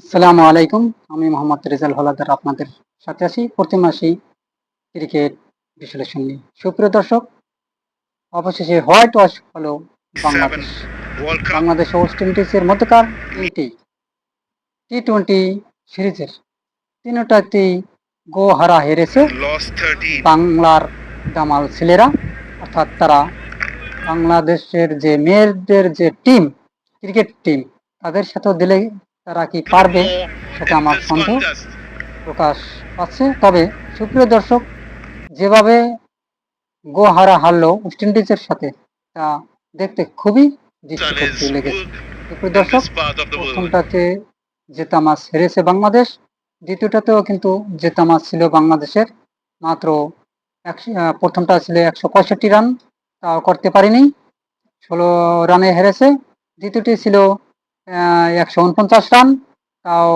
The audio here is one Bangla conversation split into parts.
আসসালামু আলাইকুম। আমি মোহাম্মদ রেজাল হলাদার আপনাদের সাথে আছি প্রতি মাসেই ক্রিকেট বিশ্লেষণ নিয়ে। সুপ্রিয় দর্শক অবশেষে হোয়াইট ওয়াশ হলো বাংলাদেশ। বাংলাদেশ ওয়েস্ট ইন্ডিজের মধ্যকার তিনটি টি টোয়েন্টি সিরিজের তিনটাতেই গো হারা হেরেছে বাংলার দামাল ছেলেরা। অর্থাৎ তারা বাংলাদেশের যে মেয়েদের যে টিম ক্রিকেট টিম তাদের সাথেও দিলে তারা কি পারবে? সেটা আমার সন্দেহ। প্রকাশ পাচ্ছে। তবে সুপ্রিয় দর্শক যেভাবে গোহারা হারলো ওয়েস্ট ইন্ডিজের সাথে তা দেখতে খুবই দৃষ্টিকটু লেগেছে। সুপ্রিয় দর্শক প্রথমটাতে জেতা মাছ হেরেছে বাংলাদেশ। দ্বিতীয়টাতেও কিন্তু জেতা মাছ ছিল বাংলাদেশের। মাত্র একশো প্রথমটা ছিল একশো পঁয়ষট্টি রান। তাও করতে পারিনি। ষোলো রানে হেরেছে। দ্বিতীয়টি ছিল একশো উনপঞ্চাশ রান, তাও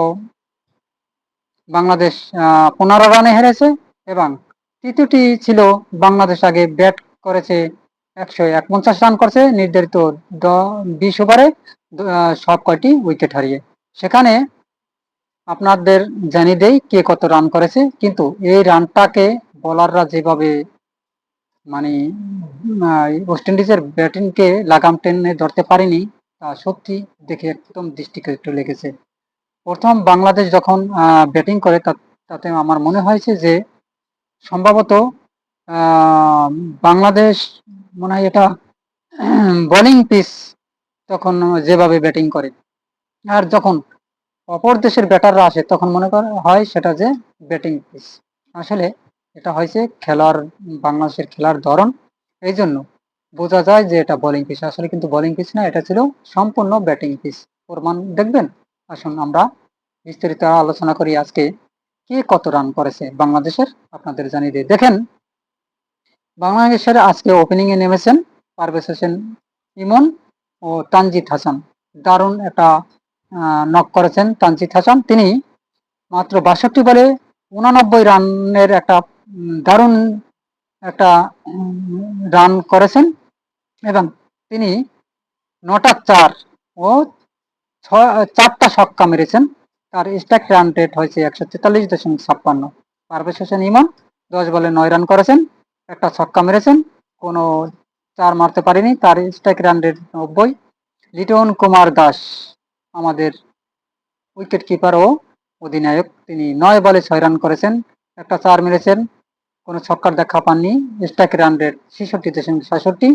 বাংলাদেশ পনেরো রানে হেরেছে এবং তৃতীয়টি ছিল বাংলাদেশ আগে ব্যাট করেছে একশো একপঞ্চাশ রান করছে, নির্ধারিত বিশ ওভারে সব কয়টি উইকেট হারিয়ে। সেখানে আপনাদের জানিয়ে দেই কে কত রান করেছে, কিন্তু এই রানটাকে বোলাররা যেভাবে মানে ওয়েস্ট ইন্ডিজের ব্যাটিংকে লাগাম টেনে ধরতে পারেনি সত্যি দেখে একদম দৃষ্টিকটু লেগেছে। প্রথম বাংলাদেশ যখন ব্যাটিং করে তাতে আমার মনে হয়েছে যে সম্ভবত বাংলাদেশ মনে হয় এটা বোলিং পিস তখন যেভাবে ব্যাটিং করে। আর যখন অপর দেশের ব্যাটাররা আসে, তখন মনে করা, হয় সেটা যে ব্যাটিং পিস আসলে এটা হয়েছে খেলার বাংলাদেশের খেলার ধরন। এই জন্য বোঝা যায় যে এটা বোলিং পিচ আসলে কিন্তু বোলিং পিচ না, এটা ছিল সম্পূর্ণ ব্যাটিং পিচ প্রমাণ দেখবেন? আসুন আমরা বিস্তারিত আলোচনা করি আজকে। কে কত রান করেছে বাংলাদেশের? আপনাদের জানিয়ে দিয়ে দেখেন, বাংলাদেশের আজকে ওপেনিং এ নেমেছেন পারভেজ হোসেন ইমন ও তানজিদ হাসান। দারুণ একটা নক করেছেন তানজিদ হাসান। তিনি মাত্র বাষট্টি বলে উনানব্বই রানের একটা দারুণ একটা রান করেছেন। এবং তিনি নটা চার ও চারটা ছক্কা মেরেছেন। তার স্ট্রাইক রান রেট হয়েছে একশো তেতাল্লিশ দশমিক ছাপ্পান্ন। পারভেজ হোসেন ইমন, দশ বলে নয় রান করেছেন, একটা ছক্কা মেরেছেন, কোনো চার মারতে পারেনি। তার স্ট্রাইক রান রেট নব্বই। লিটন কুমার দাস, আমাদের উইকেট কিপার ও অধিনায়ক, তিনি নয় বলে ছয় রান করেছেন, একটা চার মেরেছেন, কোনো ছক্কার দেখা পাননি। স্ট্রাইক রান রেট ছেষট্টি দশমিক ছয়ষট্টি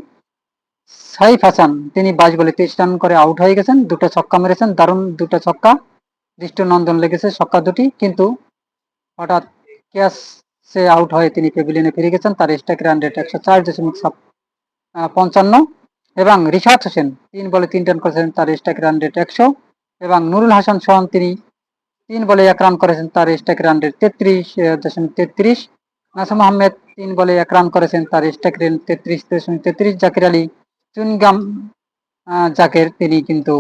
সাইফ হাসান, তিনি বাইশ বলে তেইশ রান করে আউট হয়ে গেছেন, দুটো ছক্কা মেরেছেন, দারুণ দুটো ছক্কা। দৃষ্টিনন্দন লেগেছে ছক্কা দুটি, কিন্তু হঠাৎ ক্যাচ সে আউট হয়ে তিনি পেভিলিয়নে ফিরে গেছেন, তার স্ট্রাইক রান রেট একশো চার দশমিক পঞ্চান্ন। এবং রিশাদ হোসেন, তিন বলে তিন রান করেছেন, তার স্ট্রাইক রান রেট একশো। এবং নুরুল হাসান সোহান তিনি তিন বলে এক রান করেছেন, তার স্ট্রাইক রান রেট তেত্রিশ দশমিক তেত্রিশ। নাসিম আহমেদ, তিন বলে এক রান করেছেন, তার স্ট্রাইক রেট তেত্রিশ, দশমিক তেত্রিশ। জাকির আলী চুনগাম জাকের তিনি কিন্তু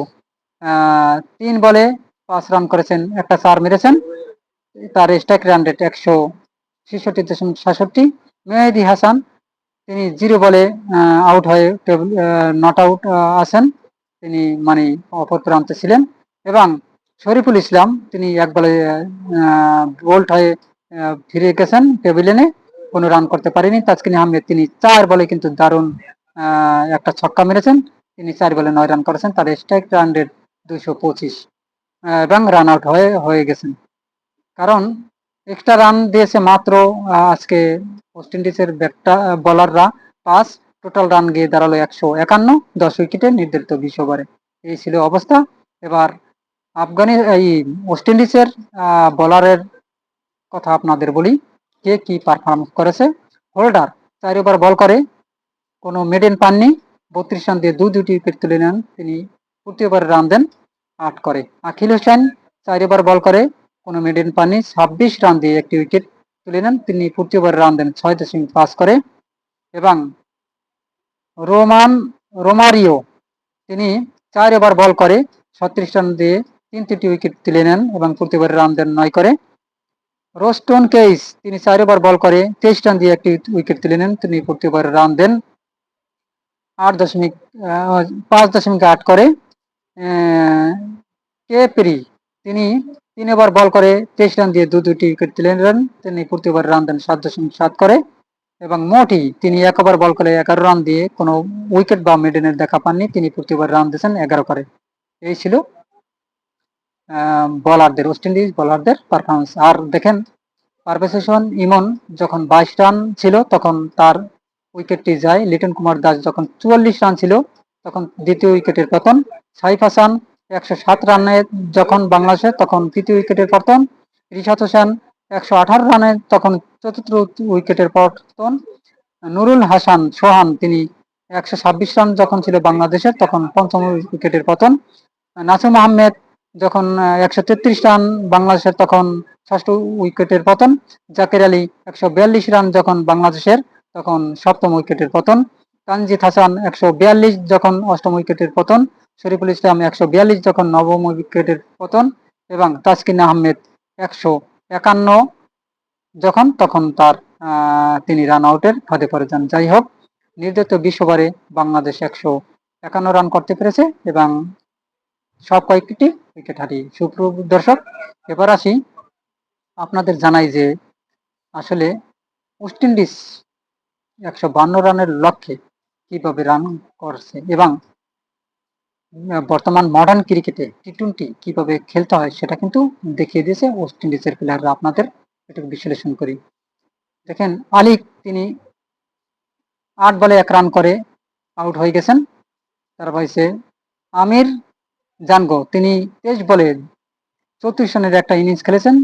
তিন বলে পাঁচ রান করেছেন, একটা চার মেরেছেন। তার স্ট্রাইক রান রেট একশো ছেষট্টি দশমিক সাতষট্টি। মেহেদি হাসান, তিনি জিরো বলে আউট হয়ে নট আউট আছেন। তিনি মানে অপর প্রান্তে ছিলেন এবং শরীফুল ইসলাম, তিনি এক বলে বোল্ট হয়ে ফিরে গেছেন পেভিলিয়নে কোনো রান করতে পারেনি। তাজকিন আহমেদ, তিনি চার বলে কিন্তু দারুণ একটা ছক্কা মেরেছেন। তিনি চার বলে নয় রান করেছেন। তার স্ট্রাইক রান রেট দুইশো পঁচিশ এবং রান আউট হয়ে হয়ে গেছেন। কারণ এক্সট্রা রান দিয়েছে মাত্র আজকে ওয়েস্ট ইন্ডিজের ব্যাটটা বলাররা পাঁচ টোটাল রান গিয়ে দাঁড়াল একশো একান্ন, দশ উইকেটে নির্ধারিত বিশ ওভারে এই ছিল অবস্থা। এবার আফগানি, এই ওয়েস্ট ইন্ডিজের বলারের কথা আপনাদের বলি। কে কি পারফরমেন্স করেছে? হোল্ডার চার ওভার বল করে। কোনো মেডেন পাননি। বত্রিশ রান দিয়ে দু দুটি উইকেট তুলে নেন। তিনি প্রতি রান দেন আট করে। আখিল হোসেন চার ওভার বল করে, কোনো মেডেন পাননি। ছাব্বিশ রান দিয়ে একটি উইকেট তুলে নেন। তিনি প্রতি রান দেন ছয় দশমিক পাঁচ করে। এবং রোমান, রোমারিও, তিনি চার ওভার বল করে, ছত্রিশ রান দিয়ে তিন তিনটি উইকেট তুলে নেন এবং প্রতি রান দেন নয় করে। রোস্টন কেইস, তিনি চার ওভার বল করে, তেইশ রান দিয়ে একটি উইকেট তুলে নেন। তিনি প্রতি রান দেন আট দশমিক পাঁচ দশমিক আট করে আহ, কেপরি তিনি তিন ওভার বল করে তেইশ রান দিয়ে দু দুটি উইকেট তুলেন। তিনি প্রতি রান দেন সাত দশমিক সাত করে এবং মোটি তিনি এক ওভার বল করে এগারো রান দিয়ে কোনো উইকেট বা মিডেনের দেখা পাননি। তিনি প্রতি রান দিয়েছেন এগারো করে। এই ছিল বলারদের ওয়েস্ট ইন্ডিজ বলারদের পারফরমেন্স আর দেখেন পারভেসেশন ইমন যখন বাইশ রান ছিল তখন তার উইকেটটি যায়। লিটন কুমার দাস যখন চুয়াল্লিশ রান ছিল, তখন দ্বিতীয় উইকেটের পতন। সাইফ হাসান একশো সাত রানে যখন বাংলাদেশে, তখন তৃতীয় উইকেটের পতন। রিশাদ হোসেন একশো আঠারো রানে তখন চতুর্থ উইকেটের পতন। নুরুল হাসান সোহান, তিনি একশো ছাব্বিশ রান যখন ছিল বাংলাদেশের তখন পঞ্চম উইকেটের পতন। নাসিম আহমেদ যখন একশো তেত্রিশ রান বাংলাদেশের তখন ষষ্ঠ উইকেটের পতন। জাকের আলী একশো বিয়াল্লিশ রান যখন বাংলাদেশের তখন সপ্তম উইকেটের পতন। তানজিদ হাসান একশো বিয়াল্লিশ যখন অষ্টম উইকেটের পতন, শরীফুল ইসলাম একশো বিয়াল্লিশ যখন নবম উইকেটের পতন এবং তাসকিন আহমেদ একশো একান্ন যখন, তখন তার তিনি রান আউটের ফাঁদে পড়ে যান। যাই হোক, নির্ধারিত বিশ ওভারে বাংলাদেশ একশো একান্ন রান করতে পেরেছে এবং সব কয়েকটি উইকেট হারিয়ে। সুপ্রিয় দর্শক, এবার আসি আপনাদের জানাই যে আসলে ওয়েস্ট ইন্ডিজ একশো বান্ন রানের লক্ষ্যে কীভাবে রান করছে এবং বর্তমান মডার্ন ক্রিকেটে টি টোয়েন্টি কীভাবে খেলতে হয় সেটা কিন্তু দেখিয়ে দিয়েছে ওয়েস্ট ইন্ডিজের প্লেয়াররা আপনাদের একটু বিশ্লেষণ করি। দেখেন আলিক তিনি আট বলে এক রান করে আউট হয়ে গেছেন। তার হয়েছে আমির জানগো, তিনি তেইশ বলে চৌত্রিশ রানের একটা ইনিংস খেলেছেন।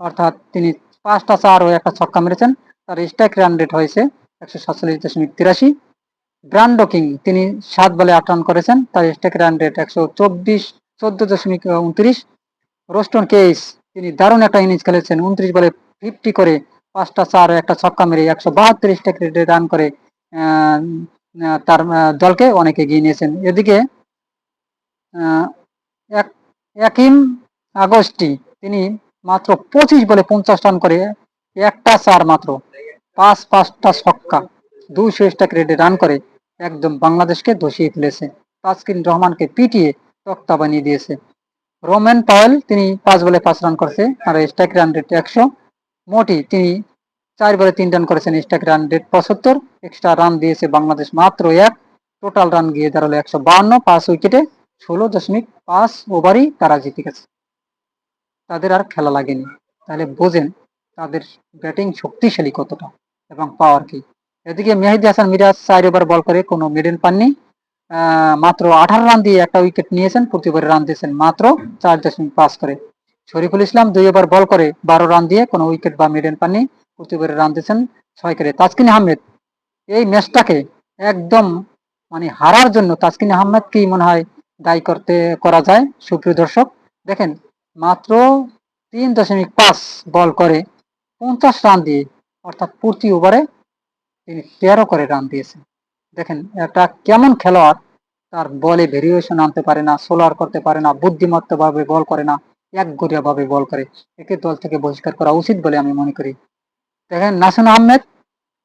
অর্থাৎ তিনি পাঁচটা চার ও একটা ছক্কা মেরেছেন। তার স্ট্রাইক রান রেট হয়েছে একশো সাতচল্লিশ দশমিক তিরাশি। ব্রান্ডো কিং তিনি সাত বলে আট রান করেছেন, তার স্ট্রাইক রান রেট একশো চব্বিশ, চোদ্দ দশমিক উনত্রিশ। রোস্টন কেস তিনি দারুণ একটা ইনিংস খেলেছেন, উনত্রিশ বলে ফিফটি করে পাঁচটা চার, একটা ছক্কা মেরে একশো বাহাত্তর স্ট্রাইক রেটে রান করে তার দলকে অনেকে এগিয়ে নিয়েছেন। এদিকে একিম আগস্টি, তিনি মাত্র পঁচিশ বলে পঞ্চাশ রান করে একটা চার মাত্র। পাঁচ পাঁচটা ছক্কা দুইশো স্ট্রাইক রেটে রান করে একদম বাংলাদেশকে ধসিয়ে ফেলেছে। তাসকিন রহমানকে পিটিয়ে তক্তা বানিয়ে দিয়েছে। রোমেন পাওয়েল, তিনি পাঁচ বলে পাঁচ রান করছে, আর স্ট্রাইক রান রেট একশো। মোটি, তিনি চার বলে তিন রান করেছেন, স্ট্রাইক রান রেট পঁচাত্তর। এক্সট্রা রান দিয়েছে বাংলাদেশ মাত্র এক। টোটাল রান গিয়ে দাঁড়াল একশো বাহান্ন। পাঁচ উইকেটে ষোলো দশমিক পাঁচ ওভারই তারা জিতে গেছে। তাদের আর খেলা লাগেনি। তাহলে বোঝেন, তাদের ব্যাটিং শক্তিশালী কতটা। এবং পাওয়ার কি এদিকে মেহেদি হাসান মিরাজ চার ওভার বল করে, কোনো মিডল পাননি। মাত্র আঠারো রান দিয়ে একটা উইকেট নিয়েছেন প্রতি ওভারে রান দিয়েছেন মাত্র চার দশমিক পাঁচ করে। শরীফুল ইসলাম দুই ওভার বল করে, বারো রান দিয়ে কোনো উইকেট বা মিডল পাননি প্রতি ওভারে রান দিয়েছেন ছয় করে। তাসকিন আহমেদ, এই ম্যাচটাকে একদম মানে হারার জন্য তাসকিন আহমেদকেই মনে হয় দায়ী করতে, করা যায়? সুপ্রিয় দর্শক, দেখেন, মাত্র তিন দশমিক পাঁচ বল করে, পঞ্চাশ রান দিয়ে অর্থাৎ প্রতি ওভারে তিনি তেরো করে রান দিয়েছেন। দেখেন, একটা কেমন খেলোয়াড়, তার বলে ভেরিয়েশন আনতে পারে না সোলার করতে পারে না বুদ্ধিমত্তা ভাবে বল করে না এক গড়িয়া ভাবে বল করে। একে দল থেকে বহিষ্কার করা উচিত বলে আমি মনে করি। দেখেন নাসুন আহমেদ,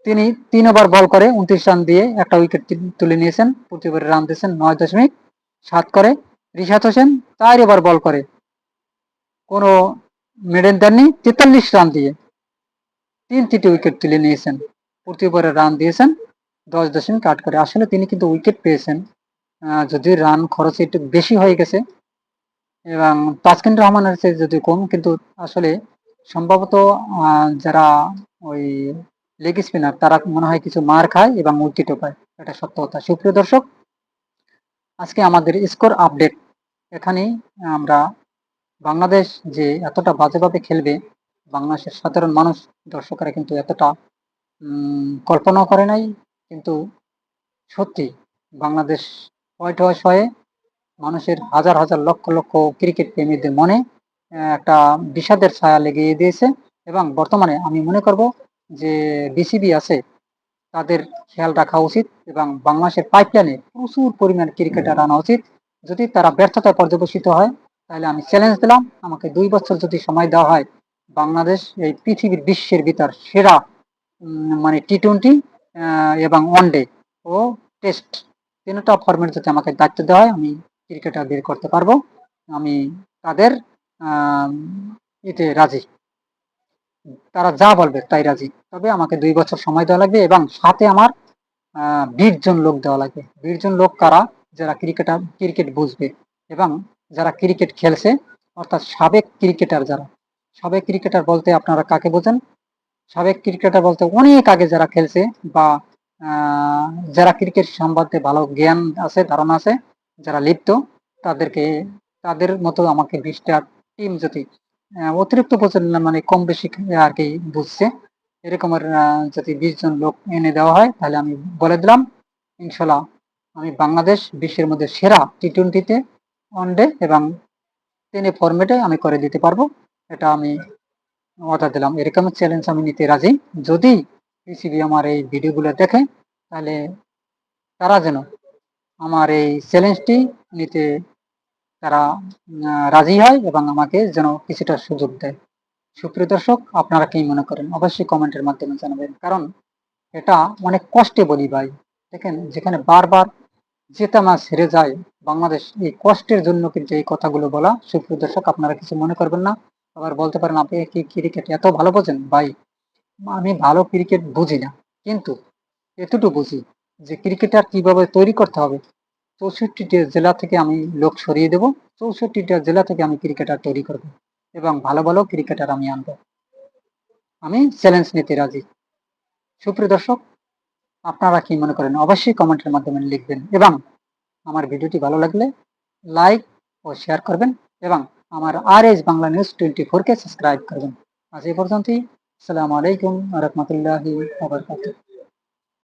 তিনি তিন ওভার বল করে উনত্রিশ রান দিয়ে একটা উইকেট তুলে নিয়েছেন, প্রতি ওভারে রান দিয়েছেন নয় দশমিক সাত করে। রিশাদ হোসেন চার ওভার বল করে। কোনো মেডেল দেননি, তেতাল্লিশ রান দিয়ে। তিন তিনটি উইকেট তুলে নিয়েছেন। প্রতি ওভারে রান দিয়েছেন, দশ দশমিক আট করে। আসলে তিনি কিন্তু উইকেট পেয়েছেন। যদি রান খরচ একটু বেশি হয়ে গেছে। এবং তাসকিন রহমানের চেয়ে যদি কম, কিন্তু আসলে সম্ভবত যারা ওই লেগ স্পিনার তারা মনে হয় কিছু মার খায় এবং উইকেটও পায়। এটা সত্য কথা। সুপ্রিয় দর্শক, আজকে আমাদের স্কোর আপডেট এখানেই আমরা বাংলাদেশ যে এতটা বাজেভাবে খেলবে বাংলাদেশের সাধারণ মানুষ দর্শকরা কিন্তু এতটা কল্পনাও করে নাই। কিন্তু সত্যি বাংলাদেশ হোয়াইট ওয়াশ হয়ে মানুষের হাজার হাজার লক্ষ লক্ষ ক্রিকেট প্রেমীদের মনে একটা বিষাদের ছায়া লেগে দিয়েছে। এবং বর্তমানে আমি মনে করব যে বিসিবি আছে, তাদের খেয়াল রাখা উচিত এবং বাংলাদেশের পাইপলাইনে প্রচুর পরিমাণ ক্রিকেটার আনা উচিত। যদি তারা ব্যর্থতা পর্যবেসিত হয়, তাহলে আমি চ্যালেঞ্জ দিলাম। আমাকে দুই বছর যদি সময় দেওয়া হয় বাংলাদেশ এই পৃথিবীর বিশ্বের ভিতর সেরা মানে টি টোয়েন্টি এবং ওয়ানডে ও টেস্ট তিনটা ফর্মেট যদি আমাকে দায়িত্ব দেওয়া হয়, আমি ক্রিকেটার বের করতে পারব। আমি তাদের এতে রাজি। তারা যা বলবে তাই রাজি। তবে আমাকে দুই বছর সময় দেওয়া লাগবে এবং সাথে আমার বিশ জন লোক দেওয়া লাগবে। বিশ জন লোক কারা? যারা ক্রিকেটার, ক্রিকেট বুঝবে। এবং যারা ক্রিকেট খেলছে, অর্থাৎ সাবেক ক্রিকেটার যারা সাবেক ক্রিকেটার বলতে আপনারা কাকে বোঝেন? সাবেক ক্রিকেটার বলতে অনেক আগে যারা খেলছে বা যারা ক্রিকেট সম্বন্ধে ভালো জ্ঞান আছে, ধারণা আছে, যারা লিপ্ত, তাদেরকে, তাদের মতো আমাকে বিশটা টিম যদি অতিরিক্ত না মানে কম বেশি আর কি বুঝছে এরকমের যদি বিশ জন লোক এনে দেওয়া হয়, তাহলে আমি বলে দিলাম ইনশাল্লাহ আমি বাংলাদেশ বিশ্বের মধ্যে সেরা টি টোয়েন্টিতে ওয়ানডে এবং টেনে ফরম্যাটে আমি করে দিতে পারব। এটা আমি অর্ডার দিলাম। এরকম চ্যালেঞ্জ আমি নিতে রাজি। যদি পিসিবি আমার এই ভিডিওগুলো দেখে, তাহলে তারা যেন আমার এই চ্যালেঞ্জটি নিতে তারা রাজি হয় এবং আমাকে যেন কিছুটা সুযোগ দেয়। সুপ্রিয় দর্শক, আপনারা কি মনে করেন? অবশ্যই কমেন্টের মাধ্যমে জানাবেন। কারণ এটা অনেক কষ্টে বলি ভাই। দেখেন, যেখানে বারবার জেতা মাছ হেরে যায়, বাংলাদেশ এই কষ্টের জন্য কিন্তু এই কথাগুলো বলা সুপ্রিয় দর্শক, আপনারা কিছু মনে করবেন না। আবার বলতে পারেন আপনি কি ক্রিকেট এত ভালো বোঝেন? ভাই, আমি ভালো ক্রিকেট বুঝি না। কিন্তু এতটুকু বুঝি যে ক্রিকেটার কীভাবে তৈরি করতে হবে? চৌষট্টিটা জেলা থেকে আমি লোক সরিয়ে দেবো। চৌষট্টিটা জেলা থেকে আমি ক্রিকেটার তৈরি করব এবং ভালো ভালো ক্রিকেটার আমি আনব। আমি চ্যালেঞ্জ নিতে রাজি। সুপ্রিয় দর্শক, আপনারা কি মনে করেন? অবশ্যই কমেন্টের মাধ্যমে লিখবেন এবং আমার ভিডিওটি ভালো লাগলে লাইক ও শেয়ার করবেন এবং আমার R S Bangla news twenty ফোরকে সাবস্ক্রাইব করবেন আজ এই পর্যন্তই আসসালামু আলাইকুম রহমতুল্লাহি